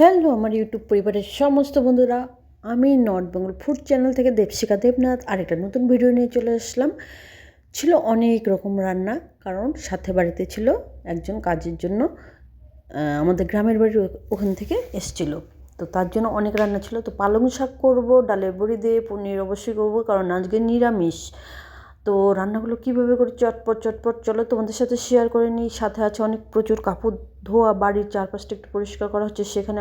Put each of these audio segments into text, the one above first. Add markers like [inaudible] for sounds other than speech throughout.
Hello, আমার YouTube পরিবারের সমস্ত বন্ধুরা। আমি নর্থ বেঙ্গল ফুড চ্যানেল থেকে দেবশিকা দেবনাথ। আরেকটা নতুন ভিডিও নিয়ে চলে আসলাম। ছিল অনেক রকম রান্না, কারণ সাথে বাড়িতে ছিল একজন কাজের জন্য আমাদের গ্রামের বাড়ির ওখান থেকে এসছিল। তো তার জন্য অনেক রান্না ছিল। তো পালং শাক করব, ডালের বড়ি দিয়ে, পনির অবশ্যই করব, কারণ আজকে নিরামিষ। তো রান্নাগুলো কীভাবে করি? চটপট চটপট। চলো তোমাদের সাথে শেয়ার করে নিই। সাথে আছে অনেক প্রচুর কাপড় ধোয়া, বাড়ির চারপাশটা একটু পরিষ্কার করা হচ্ছে। সেখানে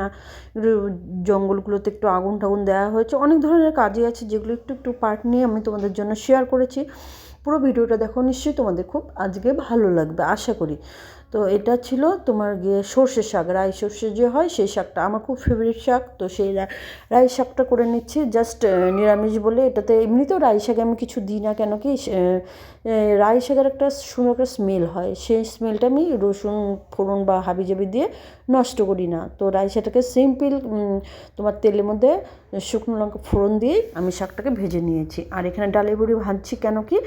জঙ্গলগুলোতে একটু আগুন টাগুন দেওয়া হয়েছে। অনেক ধরনের কাজই আছে যেগুলো একটু একটু পার্ট নিয়ে আমি তোমাদের জন্য শেয়ার করেছি। পুরো ভিডিওটা দেখো, নিশ্চয়ই তোমাদের খুব আজকে ভালো লাগবে, আশা করি। তো এটা ছিল তোমার গিয়ে সর্ষে শাক, রাই সর্ষে যে হয় সেই শাকটা। আমার খুব ফেভারিট শাক, তো সেই রাই শাকটা করে নিচ্ছি। জাস্ট নিরামিষ বলে এটাতে এমনিতেও রাই শাকে আমি কিছু দিই না কেন কি রাই শাকের একটা সুন্দর একটা স্মেল হয়। সেই স্মেলটা আমি রসুন, ফোড়ন বা হাবিজাবি দিয়ে নষ্ট করি না। তো রাই শাকটাকে সিম্পল তোমার তেলের মধ্যে শুকনো লঙ্কা ফোড়ন দিয়েই আমি শাকটাকে ভেজে নিয়েছি। আর এখানে ডালের বড়ি ভাজছি কেন কি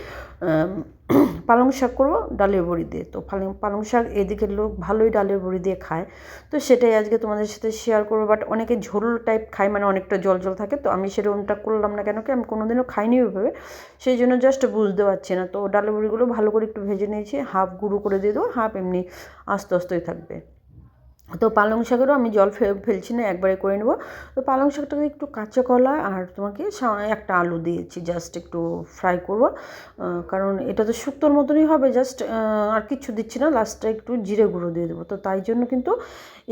[clears throat] পালং শাক করব, ডালের বড়ি দিয়ে। তো পালং পালং শাক এদিকের লোক ভালোই ডালের বড়ি দিয়ে খায়। তো সেটাই আজকে তোমাদের সাথে শেয়ার করব বাট অনেকে ঝোল টাইপ খায় মানে অনেকটা জল জল থাকে। তো আমি সেরকমটা করলাম না কেন কি, আমি কোনোদিনও খাইনি ওইভাবে। সেই জন্য জাস্ট বুঝতে পারছি না। তো ডালের বড়িগুলো ভালো করে একটু ভেজে নিয়েছি হাফ গুঁড়ো করে দিয়ে দেবো হাফ এমনি আস্তে আস্তেই থাকবে। তো পালং শাকেরও আমি জল ফেলছি না, একবারে করে নেব। তো পালং শাকটাকে একটু কাঁচা কলা আর তোমাকে একটা আলু দিয়েছি জাস্ট একটু ফ্রাই করব। কারণ এটা তো শুক্তোর মতনই হবে জাস্ট আর কিছু দিচ্ছি না লাস্টে একটু জিরে গুঁড়ো দিয়ে দেবো। তো তাই জন্য কিন্তু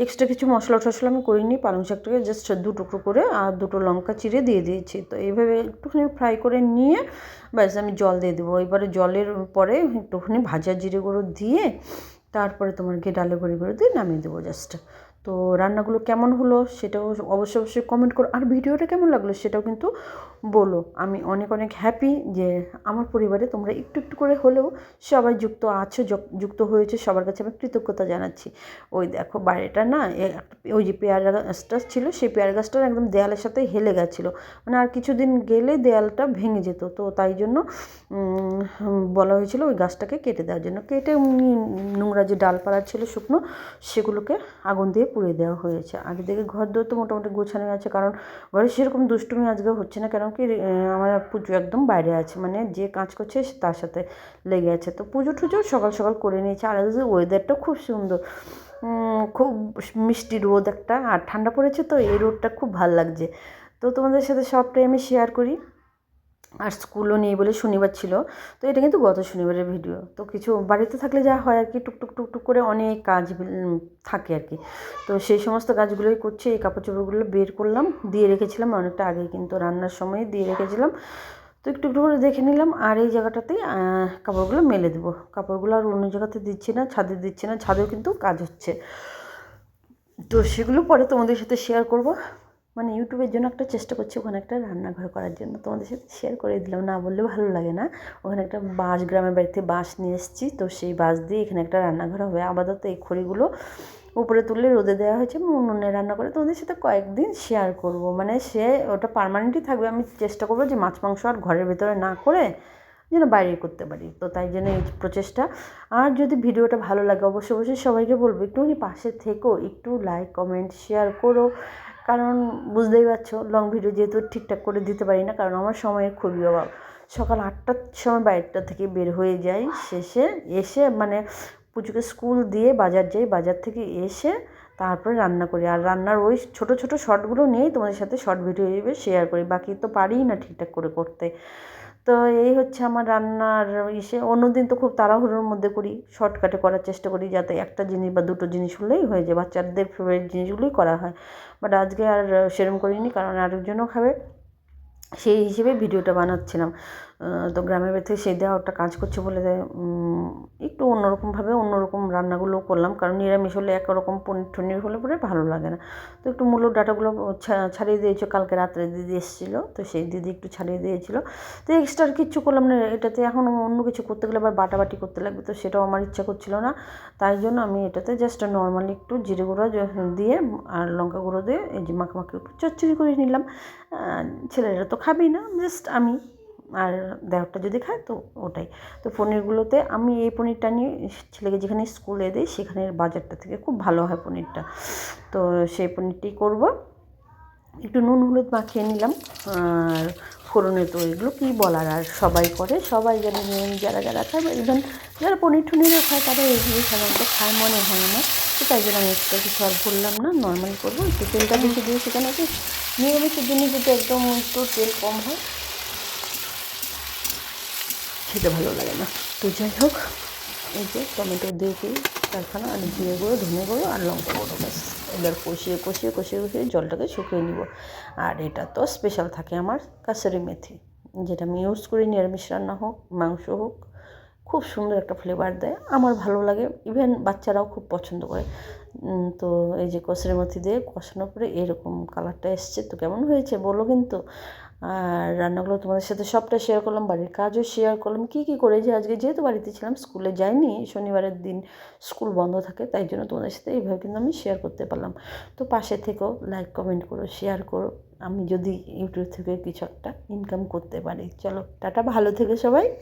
এক্সট্রা কিছু মশলা টশলা আমি করিনি, পালং শাকটাকে জাস্ট দু টুকরো করে আর দুটো লঙ্কা চিরে দিয়ে দিয়েছি। তো এইভাবে একটুখানি ফ্রাই করে নিয়ে ব্যাস আমি জল দিয়ে দেবো। এবারে জলের পরে একটুখানি ভাজা জিরে গুঁড়ো দিয়ে তারপরে তোমার গিয়ে ডালে বড়ি করে দিয়ে নামিয়ে দেবো জাস্ট তো রান্নাগুলো কেমন হলো সেটাও অবশ্যই অবশ্যই কমেন্ট করো। আর ভিডিওটা কেমন লাগল সেটাও কিন্তু বলো। আমি অনেক অনেক হ্যাপি যে আমার পরিবারে তোমরা একটু একটু করে হলেও সবাই যুক্ত আছো যুক্ত হয়েছে, সবার কাছে আমি কৃতজ্ঞতা জানাচ্ছি। ওই দেখো বাইরেটা না ওই যে পেয়ারা গাছটা ছিল সেই পেয়ারা গাছটা একদম দেয়ালের সাথে হেলে গেছিল। মানে আর কিছুদিন গেলে দেয়ালটা ভেঙে যেত। তো তাই জন্য বলা হয়েছিল ওই গাছটাকে কেটে দেওয়ার জন্য। কেটে নোংরা যে ডালপালা ছিল শুকনো, সেগুলোকে আগুন দিয়ে পুড়িয়ে দেওয়া হয়েছে। আর এদিকে ঘর দৌড় তো মোটামুটি গোছানো আছে, কারণ ঘরে সেরকম দুষ্টুমি আজকে হচ্ছে না কারণ কি আমার পুজো একদম বাইরে আছে মানে যে কাজ করছে তার সাথে লেগে আছে। তো পুজো টুজো সকাল সকাল করে নিয়েছে, আর আজকে ওয়েদারটা খুব সুন্দর। খুব মিষ্টি রোদ একটা, আর ঠান্ডা পড়েছে তো এই রোদটা খুব ভালো লাগছে। তো তোমাদের সাথে সবটাই আমি শেয়ার করি। আর স্কুলও নেই বলে শনিবার ছিল। তো এটা কিন্তু গত শনিবারের ভিডিও তো কিছু বাড়িতে থাকলে যা হয় আর কি, টুকটুক টুকটুক করে অনেক কাজ থাকে আর কি। তো সেই সমস্ত কাজগুলোই করছি, এই কাপড় চোপড়গুলো বের করলাম, দিয়ে রেখেছিলাম অনেকটা আগে কিন্তু রান্নার সময় দিয়ে রেখেছিলাম। তো একটু একটু করে দেখে নিলাম আর এই জায়গাটাতেই কাপড়গুলো মেলে দেবো। কাপড়গুলো আর অন্য জায়গাতে দিচ্ছি না, ছাদে দিচ্ছি না, ছাদেও কিন্তু কাজ হচ্ছে। তো সেগুলো পরে তোমাদের সাথে শেয়ার করব। মানে ইউটিউবের জন্য একটা চেষ্টা করছি ওখানে একটা রান্নাঘর করার জন্য। তোমাদের সাথে শেয়ার করে দিলাম, না বললে ভালো লাগে না। ওখানে একটা বাঁশ, গ্রামের বাড়িতে বাঁশ নিয়ে এসেছি। তো সেই বাঁশ দিয়ে এখানে একটা রান্নাঘর হবে। আপাতত এই খড়িগুলো উপরে তুললে রোদে দেওয়া হয়েছে আমি উনুনে রান্না করে তোমাদের সাথে কয়েকদিন শেয়ার করব। মানে সে ওটা পার্মানেন্টই থাকবে। আমি চেষ্টা করব যে মাছ, মাংস আর ঘরের ভেতরে না করে যেন বাইরে করতে পারি। তো তাই জন্য এই প্রচেষ্টা। আর যদি ভিডিওটা ভালো লাগে, অবশ্যই অবশ্যই সবাইকে বলব, একটুখানি পাশে থেকো, একটু লাইক কমেন্ট শেয়ার করো। কারণ বুঝতেই পারছ লং ভিডিও যেহেতু ঠিকঠাক করে দিতে পারি না, কারণ আমার সময়ের খুবই অভাব। সকাল আটটার সময় বাড়িটা থেকে বের হয়ে যাই, শেষে এসে মানে পুজোকে স্কুল দিয়ে বাজার যাই, বাজার থেকে এসে তারপরে রান্না করি। আর রান্নার ওই ছোটো ছোটো শর্টগুলো নিয়েই তোমাদের সাথে শর্ট ভিডিও হিসেবে শেয়ার করি, বাকি তো পারিই না ঠিকঠাক করে করতে। তো এই হচ্ছে আমার রান্নার ইসে। অন্যদিন তো খুব তাড়াহুড়োর মধ্যে করি শর্টকাটে করার চেষ্টা করি যাতে একটা জিনিস বা দুটো জিনিস হলেই হয়ে যায়, বাচ্চাদের ফেভারিট জিনিসগুলোই করা হয়। বাট আজকে আর সেরম করিনি, কারণ আরেকজনও খাবে, সেই হিসেবে ভিডিওটা বানাচ্ছিলাম। তো গ্রামের বাড়িতে সেই দেওয়া ওটা কাজ করছে বলে একটু অন্যরকমভাবে অন্যরকম রান্নাগুলো করলাম, কারণ নিরামিষ হলে একরকম পনির টনির হলে পরে ভালো লাগে না। তো একটু মূল্য ডাটাগুলো ছাড়িয়ে দিয়েছ, কালকে রাত্রে দিদি এসেছিল, তো সেই দিদি একটু ছাড়িয়ে দিয়েছিলো। তো এক্সট্রা কিচ্ছু করলাম না, এটাতে এখন অন্য কিছু করতে গেলে আবার বাটাবাটি করতে লাগবে, তো সেটাও আমার ইচ্ছা করছিল না। তাই জন্য আমি এটাতে জাস্ট নর্মালি একটু জিরে গুঁড়ো দিয়ে আর লঙ্কা গুঁড়ো দিয়ে এই যে মাখামাখি একটু চচ্চড়ি করে নিলাম। ছেলেরা তো খাবেই না জাস্ট আমি আর দেওরটা যদি খায় তো ওটাই। তো পনিরগুলোতে আমি এই পনিরটা নিয়ে ছেলেকে যেখানে স্কুলে দিই সেখানের বাজারটা থেকে খুব ভালো হয় পনিরটা। তো সেই পনিরটি করব। একটু নুন হলুদ মাখিয়ে নিলাম। আর ফোড়নে তো এগুলো কী বলার? আর সবাই করে, সবাই জানে নিয়ম যারা যারা খায় ইভেন যারা পনির টনিরও খায় তারা এইগুলো সাধারণত খায়, মনে হয় না। তো তাই জন্য আমি এক্সট্রা কিছু আর বললাম না নর্মাল করব। একটু তেলটা বেশি দিয়ে সেখানে কি নিরামিষ দিনে যদি একদম একটু তেল কম হয় খেতে ভালো লাগে না। তো যাই হোক, এই যে টমেটো দিয়ে দিয়েছি চারখানা আর জিরে গুঁড়ো, ধনে গুঁড়ো আর লঙ্কা গুঁড়ো, ব্যাস। এবার কষিয়ে কষিয়ে কষিয়ে কষিয়ে জলটাকে শুকিয়ে নিব। আর এটা তো স্পেশাল থাকে আমার কাসুরি মেথি, যেটা আমি ইউজ করি, নিরামিষ রান্না হোক, মাংস হোক, খুব সুন্দর একটা ফ্লেভার দেয়। আমার ভালো লাগে ইভেন বাচ্চারাও খুব পছন্দ করে। তো এই যে কসুরি মেথি দিয়ে কষানোর পরে এরকম কালারটা এসছে। তো কেমন হয়েছে বলো কিন্তু। আর রান্নাগুলো তোমাদের সাথে সবটা শেয়ার করলাম, বাড়ির কাজও শেয়ার করলাম। কী কী করে যে আজকে যেহেতু বাড়িতে ছিলাম, স্কুলে যাইনি, শনিবারের দিন স্কুল বন্ধ থাকে, তাই জন্য তোমাদের সাথে এইভাবে কিন্তু আমি শেয়ার করতে পারলাম। তো পাশে থেকেও লাইক কমেন্ট করো শেয়ার করো। আমি যদি ইউটিউব থেকে কিছু একটা ইনকাম করতে পারি। চলো, টাটা, ভালো থেকে সবাই।